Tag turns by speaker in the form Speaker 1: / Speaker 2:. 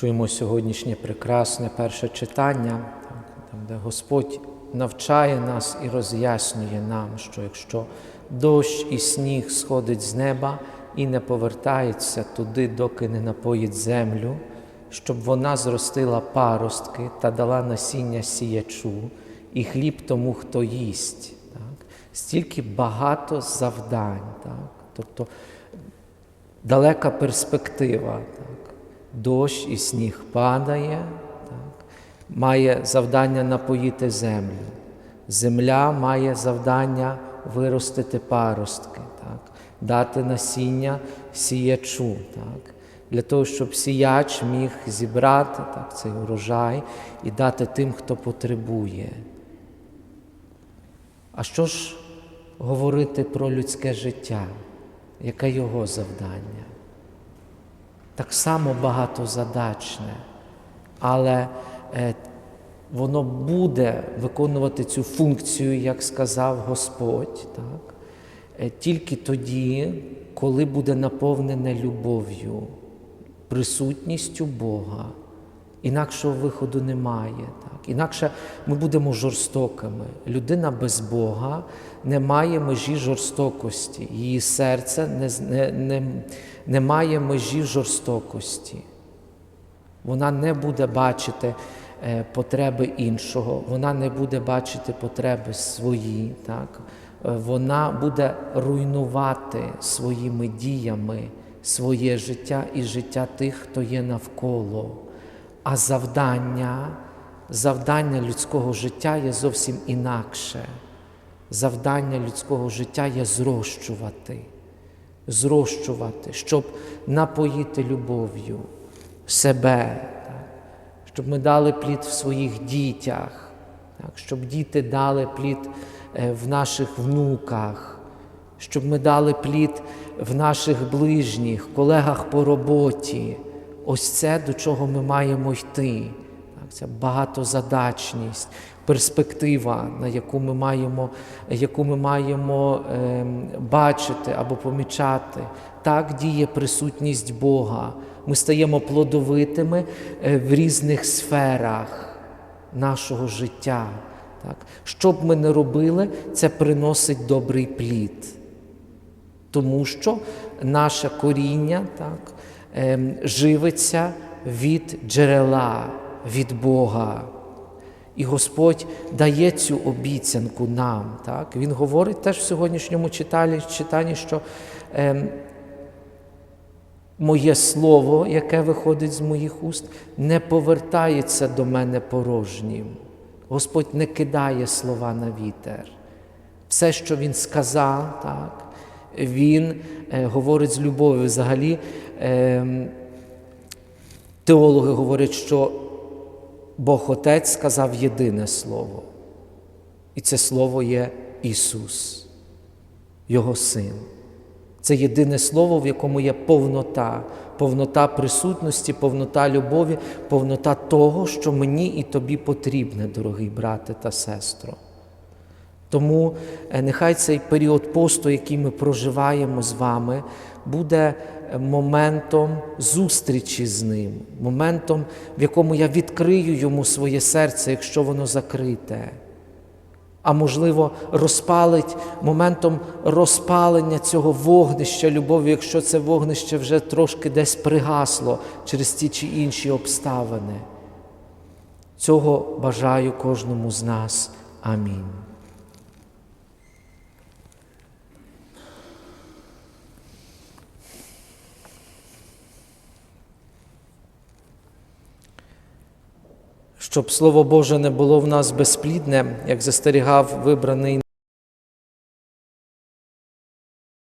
Speaker 1: Чуємо сьогоднішнє прекрасне перше читання, де Господь навчає нас і роз'яснює нам, що якщо дощ і сніг сходить з неба і не повертається туди, доки не напоїть землю, щоб вона зростила паростки та дала насіння сіячу, і хліб тому, хто їсть. Стільки багато завдань. Так? Тобто далека перспектива. Так? Дощ і сніг падає, так? має завдання напоїти землю. Земля має завдання виростити паростки, так? дати насіння сіячу. Так? Для того, щоб сіяч міг зібрати так, цей урожай і дати тим, хто потребує. А що ж говорити про людське життя? Яке його завдання? Так само багатозадачне, але е, воно буде виконувати цю функцію, як сказав Господь, так? Е, тільки тоді, коли буде наповнене любов'ю, присутністю Бога. Інакшого виходу немає. Так? Інакше ми будемо жорстокими. Людина без Бога не має межі жорстокості, її серце не, не, не, не має межі жорстокості. Вона не буде бачити е, потреби іншого, вона не буде бачити потреби свої. Так? Е, Вона буде руйнувати своїми діями своє життя і життя тих, хто є навколо. А завдання, завдання людського життя є зовсім інакше. Завдання людського життя є зрощувати, зрощувати, щоб напоїти любов'ю себе, так? щоб ми дали плід в своїх дітях, так? щоб діти дали плід е, в наших внуках, щоб ми дали плід в наших ближніх, колегах по роботі. Ось це до чого ми маємо йти. Ця багатозадачність, перспектива, на яку ми маємо, яку ми маємо е, бачити або помічати. Так діє присутність Бога. Ми стаємо плодовитими е, в різних сферах нашого життя. Так. Що б ми не робили, це приносить добрий плід. Тому що наше коріння так, живиться від джерела, від Бога. І Господь дає цю обіцянку нам. Так? Він говорить теж в сьогоднішньому читанні, що ем, моє слово, яке виходить з моїх уст, не повертається до мене порожнім. Господь не кидає слова на вітер. Все, що Він сказав, так, Він е, говорить з любов'ю. Взагалі, е, теологи говорять, що Бог Отець сказав єдине слово. І це слово є Ісус, Його Син. Це єдине слово, в якому є повнота, повнота присутності, повнота любові, повнота того, що мені і тобі потрібне, дорогий брате та сестро. Тому е, нехай цей період посту, який ми проживаємо з вами, буде е, моментом зустрічі з ним, моментом, в якому я відкрию йому своє серце, якщо воно закрите. А можливо, розпалить моментом розпалення цього вогнища любові, якщо це вогнище вже трошки десь пригасло через ті чи інші обставини. Цього бажаю кожному з нас. Амінь. Щоб Слово Боже не було в нас безплідне, як застерігав вибраний